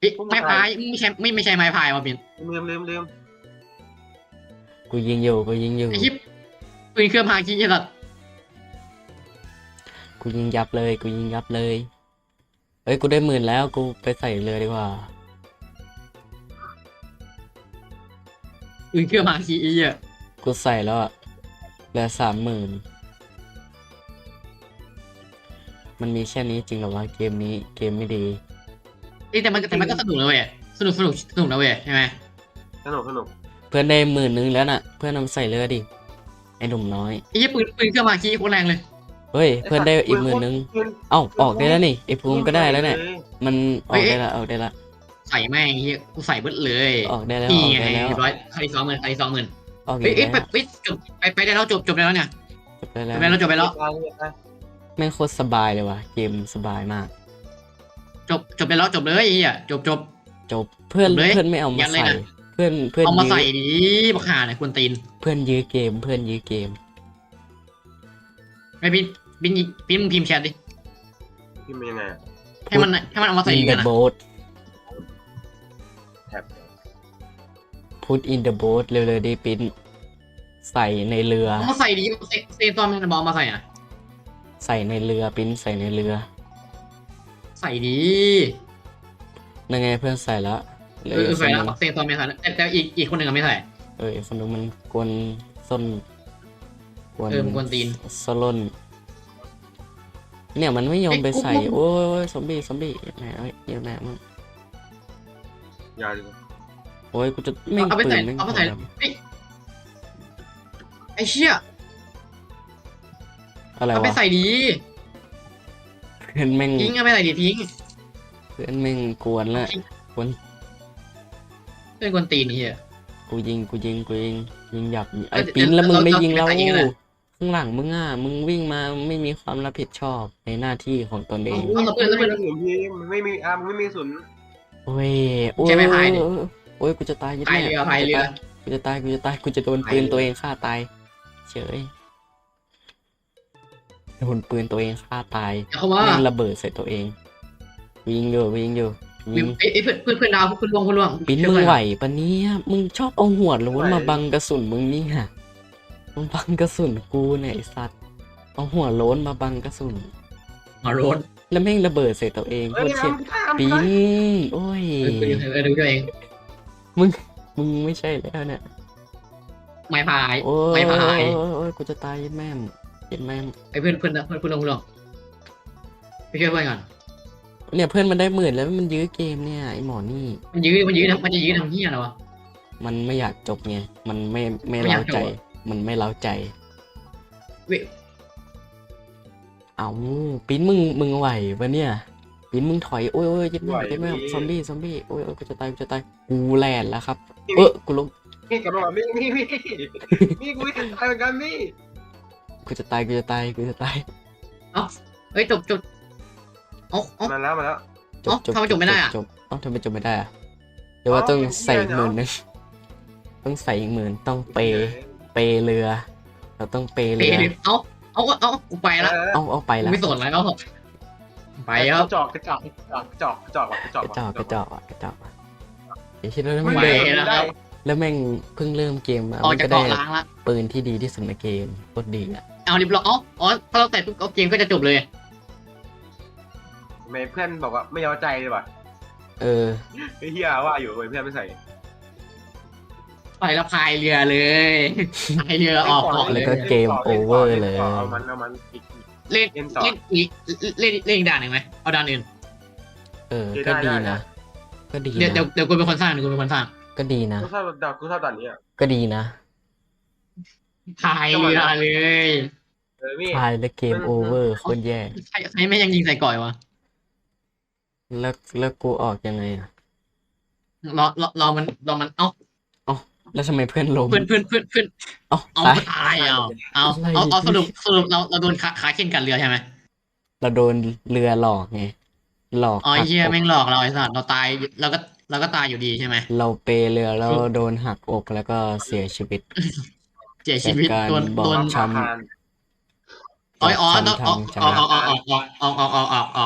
เอ้ยไม้พายไม่ใช่ไม่ไม่ใช่ไม้พายมาเป็นลืมลืมลืมกูยิงอยู่กูยิงอยู่ไอ้ชิปปืนเครื่องพาขี้สัตว์กูยิงยับเลยกูยิงยับเลยเอ้ยกูได้หมื่นแล้วกูไปใส่เรือดีกว่าปืนเครื่องพาขี้ไอ้เหี้ยกูใส่แล้วอะเหลือสามหมื่นมันมีแค่นี้จริงเหรอวะเกมนี้เกมไม่ดี เอ้ยแต่มันแต่มันก็สนุกนะเว้ยสนุกสนุกสนุกนะเว้ยใช่ไหมสนุกสนุกเพื่อนได้หมื่นนึงแล้วน่ะ เพื่อนนำใส่เรือดิ ไอ้หนุ่มน้อย ไอ้เหี้ยปืนปืนเครื่องพาขี้โคตรแรงเลย เฮ้ย เพื่อนได้อีกหมื่นนึง เอ้าออกได้แล้วนี่ไอ้ภูมิก็ได้แล้วเนี่ย มันออกได้ละออกได้ละ ใส่แม่งไอ้เหี้ยกูใส่เบิดเลย ออกได้แล้วนี่ออกไงได้แล้วร้อยใครสองหมื่นใครสองหมื่นออกเฮ้ยเอ้ได้ยไปแล้วไปจบไปไปได้แล้วจบจบได้แล้วเนี่ยจบได้จแล้วบได้แล้วจบไปแล้วแม่งโคตรสบายเลยว่ะ เกมสบายมาก จบจบไปแล้วจบเลยไอ้เหี้ยจบจบ จบเพื่อนเลยเพื่อนไม่เอายัมานเลยใส่นะ เพื่อนเพื่อนเอามายื้ใส่อดิบักหาเนี่ยควรตีนเพื่อนยื้อเกม เพื่อนยื้อเกม ไม่พินพินพินมึงพิมพ์แชทดิพิมพ์ยังไงอะให้มันให้มันเอามาใส่ in กั the นนะ boat แท็บ put in the boat เร็วๆดิปิ้นใส่ในเรือ เอามาใส่ดิเซเซตอนมันบอกมาใส่อะใส่ในเรือปิ้นใส่ในเรือ ใส่ดีนั่นไงเพื่อนใส่แล้วเหลืเอออีกใส่คนแล้วนึงเซตอนไม่ใส่แต่แต่อีกอีกคนหนึ่งก็ไม่ใส่เออไอ้คนนึงมันกวนส้นกวนเออมันกวนตีนสล่นเนี่ยมันไม่ยอมไปใส่เอ้ยกูโอ้ยโอ้ยซอมบี้ซอมบี้แหมเอ้ยเหี้ยแม่มึงยาดีกว่าโอ้ยกูจะไม่งเอาไปปืใส่นไม่งเอาไปใส่ทำเฮ้ยไอ้เชี่ยอะไรเอาไปวะใส่ดีเพื่อนแม่งทิ้งเอาไปใส่ดีทิ้งเพื่อนแม่งกวนละเป็นกวนตีนเฮียกูยิงกูยิงกูยิงยิงหยับไอ้เออปิ้นแล้วมึงเราไม่เรายิงเราเรายิงอะไรข้างหลังมึงอะมึงวิ่งมาไม่มีความรับผิดชอบในหน้าที่ของตนเองเอาเราเปิดเราเปิดไม่มีพิมพ์ไม่มีอะไม่มีศูนย์โอ้ยโอ้ยใช่ไหมพายดิโอ้ยกูจะตายยัดพายแม่เรือพายเรือกูจะตายกูจะตายกูจะโดนปืนตัวเองฆ่าตายเฉย โดนปืนตัวเองฆ่าตายเขาว่าแม่งระเบิดใส่ตัวเองกูยิงอยู่กูยิงอยู่ยิงไอ้ไอ้เพื่อนเพื่อนเพื่อนดาวเพื่อนลวงเพื่อนลวงปิ้นมึงไหวปะเนี่ยมึงชอบเอาหัวโล้นมาบังกระสุนมึงนี่ฮะมึงบังกระสุนกูเนี่ยไอ้สัตว์เอาหัวโล้นมาบังกระสุนมาโรนแล้วแม่งระเบิดใส่ตัวเองโคเอ้ยตรเชี่ยทำปิ้ทำนโอ้ยเออเออดูตัวเองมึงไม่ใช่แล้วเนี่ยไม้พายโอ้ยไม้โอ้ยพายโอ้ยโอ้ยกูจะตายยัดแม่ มยัดแม่มไอ้เพื่อนเพื่อนเพื่อนเพื่อนลวงเพื่อนลวงไปช่วยเพื่อนก่อนเนี่ยเพื่อนมันได้หมื่นแล้วมันยื้อเกมเนี่ยไอหมอนี่ มันยื้อมันยื้อนะมันจะยื้อทำเฮียอะไรวะ มันไม่อยากจบไงมันไม่ไม่ไม่อยาเล้ากจบ ใจอะมันไม่เล้าใจเว้ยเอาปิ้นมึงมึงไหวปะเนี่ยปิ้นมึงถอยโอ้ยโอ้ยยัดแม่ยัดแม่ซอมบี้ซอมบี้โอ้ยโอ้ยกูจะตายกูจะตายกูแลนแล้วครับ เออกูล้มนี่กับเราพี่นี่พี่นี่กูจะตายเหมือนกันนี่ กูจะตายกูจะตายกูจะตายเฮ้ยจบจบเอาเอา มาแล้วมาแล้ว จบเอ้าจบทำไมจบไม่ได้อะ จบเอ้าทำไมจบไม่ได้อะเดี๋ยวว่าต้องใส่อีกหมื่นนึงต้องใส่อีกหมื่นต้องเปย์เปย์เรือ เราต้องเปย์เปเรือย์เอาเอาเอากูไปละเอาเอาไปกูละไม่สนแล้วไปไปครับจอกกระจอกกระจอกกระจอกกระจอกกระจอกกระจอกอะกระจอกอะไอ้ชิดแล้วไม่แม่งไปเดินแล้วครับแล้วแม่งเพิ่งเริ่มเกมมาออกมันจากก็ได้เกาะล้างละปืนที่ดีที่สุดในเกมโคตรดีอะ เอาดิบล็อกอ๋ออ๋อถ้าเราแตะปุ๊บเอาเกมก็จะจบเลย ทำไมเพื่อนบอกว่าไม่เอาใจเลยว่ะเออ ไอ้เฮียว่าอยู่ทำไมเพื่อนไม่ใส่ไปแล้วพายเรือเลยพายเรือออกเกาะเลแล้ยวก็เกมโอเวอร์เลย เอามันเอามันอีก เล่นเล่นต่อ เล่นอีกเล่นเล่นอีกด่านหนึ่งไหมเอาด่านอื่นเออได้ก็ดีได้ นะ ก็ดีเดี๋ยวเดี๋ยวนะเดี๋ยวกูเป็นคนสร้างเดี๋ยวกูเป็นคนสร้างก็ดีนะ กูชอบดาวกูชอบด่านนี้อะ ก็ดีนะพายเรือเลย เออนี่พายและเกมโอเวอร์โคตรแย่ ใช่ใช่ไม่ยังยิงใส่ก่อยวะแล้วแล้วกูออกยังไงอะรอรอรอมันรอมันเอ้าแล้วทำไมเพื่อนล้มเพื่อนเพื่อนเพื่อนเพื่อนเอ้าเอาตาย ตายเอาเอาอะไรเอาเอาสรุปสรุปเราเราโดนขาขาเข็นกันเรือใช่ไหมเราโดนเรือหลอกไง หลอกอ๋อไอ้หักเฮียอกแม่งหลอกเราไอ้สัตว์เราตายเราก็เราก็ตายอยู่ดีใช่ไหมเราเปเรือแล้วโดนหักอกแล้วก็เสียชีวิตเสียชีวิตจากการโดนบอกโดนช้ำ อ๋ออ๋อช้ำต้องออกทางออกออกช้ำออกออกออกอ